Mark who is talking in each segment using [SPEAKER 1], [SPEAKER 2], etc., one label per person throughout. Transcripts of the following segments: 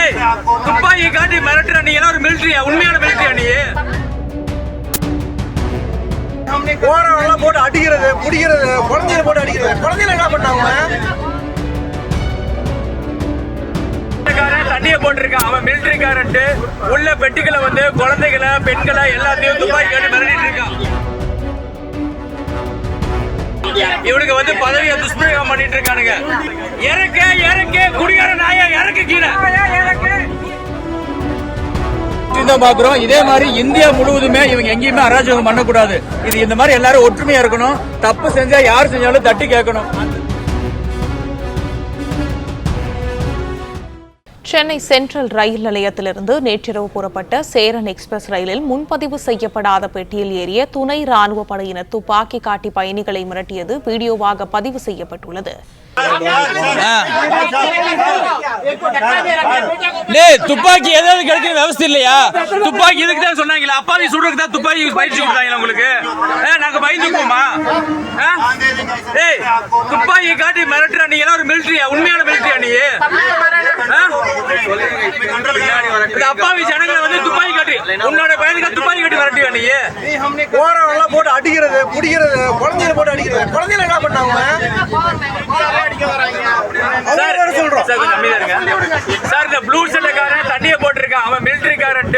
[SPEAKER 1] ஏய் துப்பாக்கி காட்டி மிரட்டுற நீ எல்லாம் ஒரு மிலிட்டரியா உண்மையான மிலிட்டரியா நீ?
[SPEAKER 2] போறவங்க போட்டு அடிக்கிறது குடிக்கிறது குழந்தைய போட்டு அடிக்கிறது. குழந்தைல என்ன பண்ணாங்க
[SPEAKER 1] தண்ணிய போட்டிருக்கான். அவன் மிலிட்டரிக்காரன்ட்டு உள்ள பெட்டிகளை வந்து குழந்தைகளை பெண்களை எல்லாத்தையும் துப்பாக்கி காட்டி மிரட்டிட்டு இருக்கான். இவனுக்கு வந்து பதவியை துஷ்பிரயோகம் பண்ணிட்டு இருக்கானுங்க. இறக்க இறக்க குடிகார பாக்குறோம் இதே மாதிரி இந்தியா முழுவதுமே இவங்க எங்கேயுமே அராஜகம் பண்ணக்கூடாது. இது இந்த மாதிரி எல்லாரும் ஒற்றுமையா இருக்கணும். தப்பு செஞ்சா யார் செஞ்சாலும் தட்டி கேட்கணும்.
[SPEAKER 3] சென்னை சென்ட்ரல் ரயில் நிலையத்திலிருந்து நேற்றிரவு புறப்பட்ட சேரன் எக்ஸ்பிரஸ் ரயிலில் முன்பதிவு செய்யப்படாத பெட்டியில் ஏறிய துணை ராணுவ படையினர் துப்பாக்கி காட்டி பயணிகளை மிரட்டியது வீடியோவாக பதிவு செய்யப்பட்டுள்ளது.
[SPEAKER 1] துப்பாக்கி ஏதாவது கிடைக்கிற விவசாய இல்லையா? துப்பாக்கி இதுக்கு தான் சொன்னாங்களா. அப்பாவி சுடுறதுக்கு தான் துப்பாக்கி பயிற்சி கொடுத்தாங்களா உங்களுக்கு. நாங்க பயந்துக்குவோமா? ஆ? துப்பாக்கி காட்டி மிரட்டுற நீ எல்லாம் ஒரு மிலிட்டரியா உண்மையான மிலிட்ரியா நீ? இந்த அப்பாவி ஜனங்களை வந்து துப்பாக்கி காட்டி. உன்னோட பையனுக்கு துப்பாக்கி காட்டி மிரட்டியா நீ
[SPEAKER 2] போறவங்க போட்டு அடிக்கிறது குடிக்கிறது குழந்தைய போட்டு அடிக்கிறது. குழந்தைல என்ன பண்ணாங்க?
[SPEAKER 1] சார்
[SPEAKER 2] சொல்றோம்.
[SPEAKER 1] சார் இந்த ப்ளூ சட்டைக்காரன் தண்ணிய போட்டிருக்கான் அவன்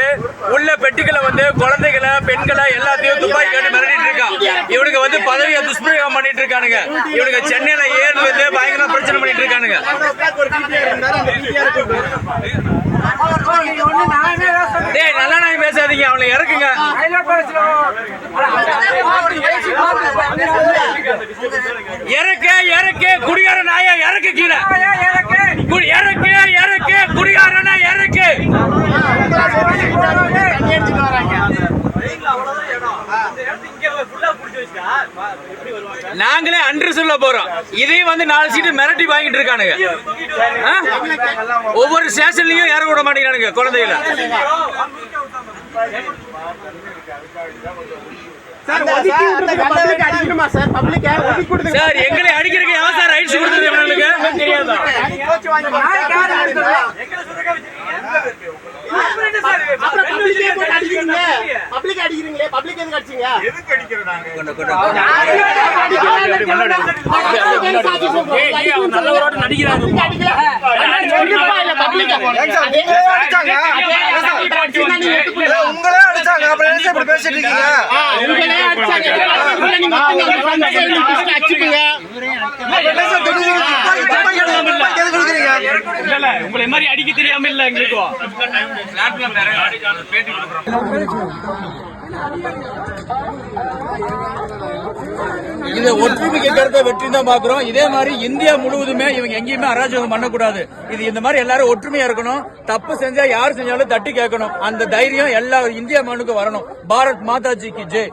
[SPEAKER 1] போட்டு உள்ள பெட்டிகளை வந்து குழந்தைகளை பெண்களை எல்லாத்தையும் துப்பாக்கி கேட்டு மிரட்டிட்டு இருக்கான் இவனுக்கு வந்து பதவியை துஷ்பிரயோகம் பண்ணிட்டு இருக்கானுங்க. இவனுக்கு சென்னையில ஏறி வந்து பயங்கர பிரச்சனை பண்ணிட்டு இருக்கானுங்க. டேய் நல்லா நாய் பேசாதீங்க. அவளை இறக்குங்க. இறக்க இறக்க. குடிகார நாயா இறக்கு கீழே கு- இறக்கு இறக்கு குடிகாரனா இறக்கு நாங்களே அன்று சொல்ல போறோம் இதையும் வந்து நாலு சீட்டு மிரட்டி வாங்கிட்டு இருக்கானுங்க? ஒவ்வொரு ஸ்டேஷன்லயும் இறங்க விட மாட்டேங்கிறானுங்க குழந்தைகளை சார் எங்களை அடிக்கிறதுக்கு எவன் சார் ரைட்ஸ் கொடுத்தது இவனுக்கு தெரியாதா
[SPEAKER 4] பப்ளிக் அடிக்கிறீங்களே பப்ளிக் எதுக்கு அடிச்சீங்க
[SPEAKER 1] நல்லவரோட நடிக்கிறாங்க
[SPEAKER 2] உங்களே அடிச்சாங்க அப்புறம் என்ன இப்படி பேசிட்டு இருக்கீங்க என்ன சார் திடீர்னு துப்பாக்கி துப்பாக்கி எடுத்து துப்பாக்கி எதுக்கு கொடுக்குறீங்க
[SPEAKER 1] உங்களை மாதிரி அடிக்க தெரியாம இல்ல எங்களுக்கும் இது ஒற்றுமைக்கு கேட்கறத வெற்றி தான் பாக்குறோம் இதே மாதிரி இந்தியா முழுவதுமே இவங்க எங்கேயுமே அராஜகம் பண்ணக்கூடாது. இது இந்த மாதிரி எல்லாரும் ஒற்றுமையா இருக்கணும். தப்பு செஞ்சா யார் செஞ்சாலும் தட்டி கேட்கணும். அந்த தைரியம் எல்லா இந்தியா மனுக்கு வரணும். பாரத் மாதாஜிக்கு ஜெய்.